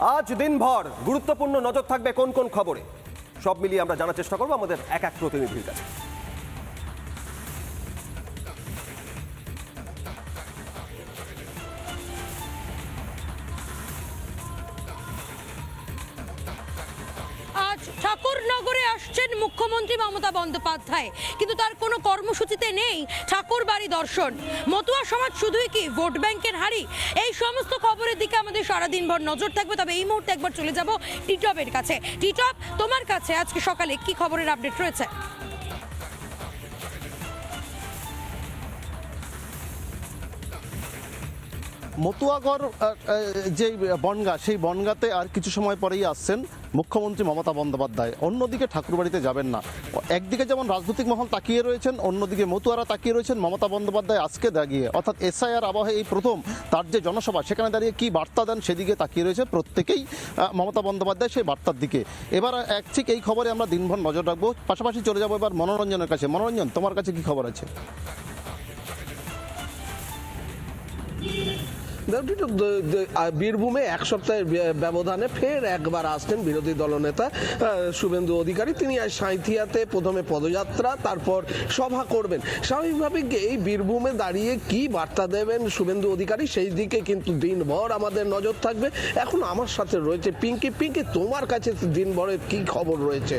আজ দিনভর গুরুত্বপূর্ণ নজর থাকবে কোন কোন খবরে। সব মিলিয়ে আমরা জানার চেষ্টা করব আমাদের এক এক প্রতিনিধির কাছে ঠাকুরনগরে আসছেন মুখ্যমন্ত্রী মমতা বন্দ্যোপাধ্যায়। কিন্তু তার কোনো কর্মসূচিতে নেই ঠাকুর বাড়ি দর্শন। মতুয়া সমাজ শুধুই কি ভোট ব্যাংকের হারি এই সমস্ত খবরের দিকে আমাদের সারাদিনভর নজর থাকবে। তবে এই মুহূর্তে একবার চলে যাব টিটপের কাছে। টিটপ, তোমার কাছে আজকে সকালে কি খবরের আপডেট রয়েছে? মতুয়াগড় যে বনগা, সেই বনগাতে আর কিছু সময় পরেই আসছেন মুখ্যমন্ত্রী মমতা বন্দ্যোপাধ্যায়। অন্যদিকে ঠাকুরবাড়িতে যাবেন না। একদিকে যেমন রাজনৈতিক মহল তাকিয়ে রয়েছেন, অন্যদিকে মতুয়ারা তাকিয়ে রয়েছেন মমতা বন্দ্যোপাধ্যায় আজকে দাঁড়িয়ে। অর্থাৎ এসআইআর আবহে এই প্রথম, তার যে জনসভা, সেখানে দাঁড়িয়ে কি বার্তা দেন সেদিকে তাকিয়ে রয়েছে প্রত্যেকেই মমতা বন্দ্যোপাধ্যায় সেই বার্তার দিকে। এবার এক ঠিক এই খবরে আমরা দিনভর নজর রাখব। পাশাপাশি চলে যাব এবার মনোরঞ্জনের কাছে। মনোরঞ্জন, তোমার কাছে কি খবর আছে? বীরভূমে এক সপ্তাহের ব্যবধানে ফের একবার আসছেন বিরোধী দলনেতা শুভেন্দু অধিকারী। তিনি আজ সাঁইথিয়াতে প্রথমে পদযাত্রা, তারপর সভা করবেন। স্বাভাবিকভাবে এই বীরভূমে দাঁড়িয়ে কি বার্তা দেবেন শুভেন্দু অধিকারী? সেই দিকে কিন্তু দিনভর আমাদের নজর থাকবে। এখন আমার সাথে রয়েছে পিঙ্কি। পিঙ্কি, তোমার কাছে দিনভরের কি খবর রয়েছে?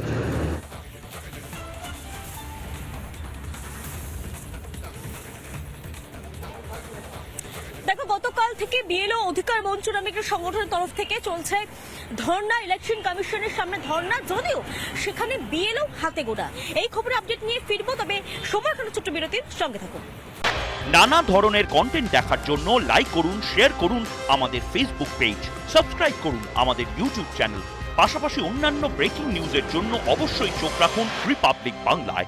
দেখো, গতকাল থেকে বিএলও অধিকার মঞ্চ নামে একটা সংগঠনের তরফ থেকে চলছে ধর্ণা ইলেকশন কমিশনের সামনে ধর্ণা যদিও সেখানে বিএলও হাতে গোড়া এই খবরে আপডেট নিয়ে ফিরবো, তবে সময় কোনো ছোট্ট বিরতির সঙ্গে থাকুন। নানা ধরনের কন্টেন্ট দেখার জন্য লাইক করুন শেয়ার করুন আমাদের ফেসবুক পেজ সাবস্ক্রাইব করুন আমাদের ইউটিউব চ্যানেল পাশাপাশি অন্যান্য ব্রেকিং নিউজের জন্য অবশ্যই চোখ রাখুন রিপাবলিক বাংলায়